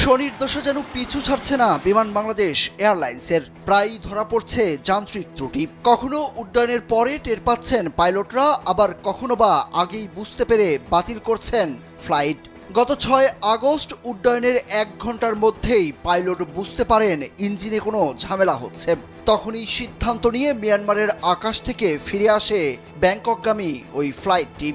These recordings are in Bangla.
শনির দশা যেন পিছু ছাড়ছে না বিমান বাংলাদেশ এয়ারলাইন্সের। প্রায়ই ধরা পড়ছে যান্ত্রিক ত্রুটি। কখনো উড্ডয়নের পরে টের পাচ্ছেন পাইলটরা, আবার কখনো বা আগেই বুঝতে পেরে বাতিল করছেন ফ্লাইট। গত ছয় আগস্ট উড্ডয়নের এক ঘণ্টার মধ্যেই পাইলট বুঝতে পারেন ইঞ্জিনে কোনো ঝামেলা হচ্ছে। তখনই সিদ্ধান্ত নিয়ে মিয়ানমারের আকাশ থেকে ফিরে আসে ব্যাংককগামী ওই ফ্লাইটটি।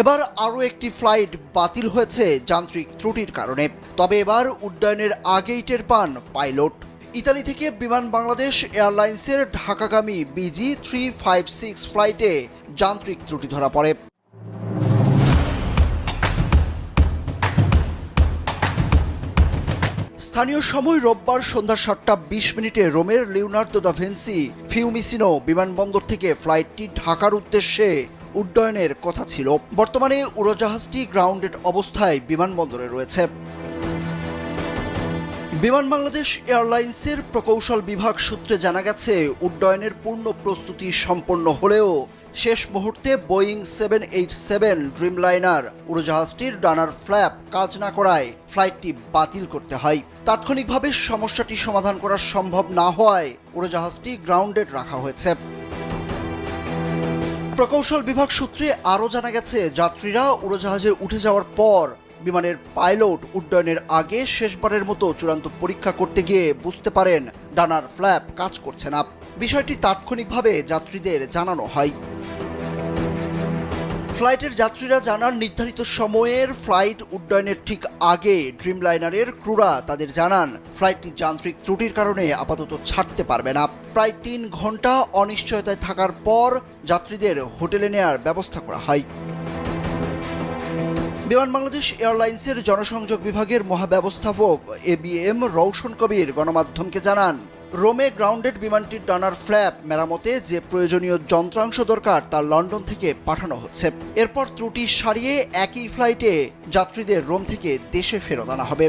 এবার আরও একটি ফ্লাইট বাতিল হয়েছে যান্ত্রিক ত্রুটির কারণে। তবে এবার উড্ডয়নের আগেই টের পান পাইলট। ইতালি থেকে বিমান বাংলাদেশ এয়ারলাইন্সের ঢাকাগামী বিজি থ্রি ফাইভ সিক্স ফ্লাইটে যান্ত্রিক ত্রুটি ধরা পড়ে। স্থানীয় সময় রোববার সন্ধ্যা সাতটা বিশ মিনিটে রোমের লিওনার্দো দা ভেন্সি ফিউমিসিনো বিমানবন্দর থেকে ফ্লাইটটি ঢাকার উদ্দেশ্যে উড্ডয়নের কথা ছিল। বর্তমানে উড়োজাহাজটি গ্রাউন্ডেড অবস্থায় বিমানবন্দরে রয়েছে। বিমান বাংলাদেশ এয়ারলাইন্সের প্রকৌশল বিভাগ সূত্রে জানা গেছে, উড্ডয়নের পূর্ণ প্রস্তুতি সম্পন্ন হলেও শেষ মুহূর্তে Boeing seven eight seven Dreamliner উড়োজাহাজটির ডানার ফ্ল্যাপ কাজ না করায় ফ্লাইটটি বাতিল করতে হয়। তাৎক্ষণিকভাবে সমস্যাটি সমাধান করা সম্ভব না হওয়ায় উড়োজাহাজটি গ্রাউন্ডেড রাখা হয়েছে। প্রকৌশল বিভাগ সূত্রে আরও জানা গেছে, যাত্রীরা উড়োজাহাজে উঠে যাওয়ার পর বিমানের পাইলট উড্ডয়নের আগে শেষবারের মতো চূড়ান্ত পরীক্ষা করতে গিয়ে বুঝতে পারেন, ডানার ফ্ল্যাপ কাজ করছে না। বিষয়টি তাৎক্ষণিকভাবে যাত্রীদের জানানো হয়। ফ্লাইটের যাত্রীরা জানান, নির্ধারিত সময়ের ফ্লাইট উড্ডয়নের ঠিক আগে ড্রিমলাইনারের ক্রুরা তাদের জানান, ফ্লাইটটি যান্ত্রিক ত্রুটির কারণে আপাতত ছাড়তে পারবে না। প্রায় তিন ঘণ্টা অনিশ্চয়তায় থাকার পর যাত্রীদের হোটেলে নেয়ার ব্যবস্থা করা হয়। বিমান বাংলাদেশ এয়ারলাইন্সের জনসংযোগ বিভাগের মহাব্যবস্থাপক এ বি এম রৌশন কবির গণমাধ্যমকে জানান রোমে গ্রাউন্ডেড বিমানটির ডানার ফ্ল্যাপ মেরামতে যে প্রয়োজনীয় যন্ত্রাংশ দরকার তা লন্ডন থেকে পাঠানো হচ্ছে। এরপর ত্রুটি সারিয়ে একই ফ্লাইটে যাত্রীদের রোম থেকে দেশে ফেরত আনা হবে।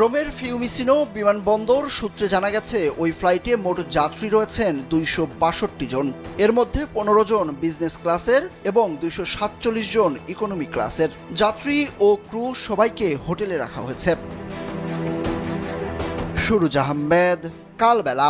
রোমের ফিউমিসিনো বিমানবন্দর সূত্রে জানা গেছে, ওই ফ্লাইটে মোট যাত্রী রয়েছেন দুইশো বাষট্টি জন। এর মধ্যে পনেরো জন বিজনেস ক্লাসের এবং দুইশো সাতচল্লিশ জন ইকোনমি ক্লাসের। যাত্রী ও ক্রু সবাইকে হোটেলে রাখা হয়েছে। সুরুজ আহমেদ কালবেলা।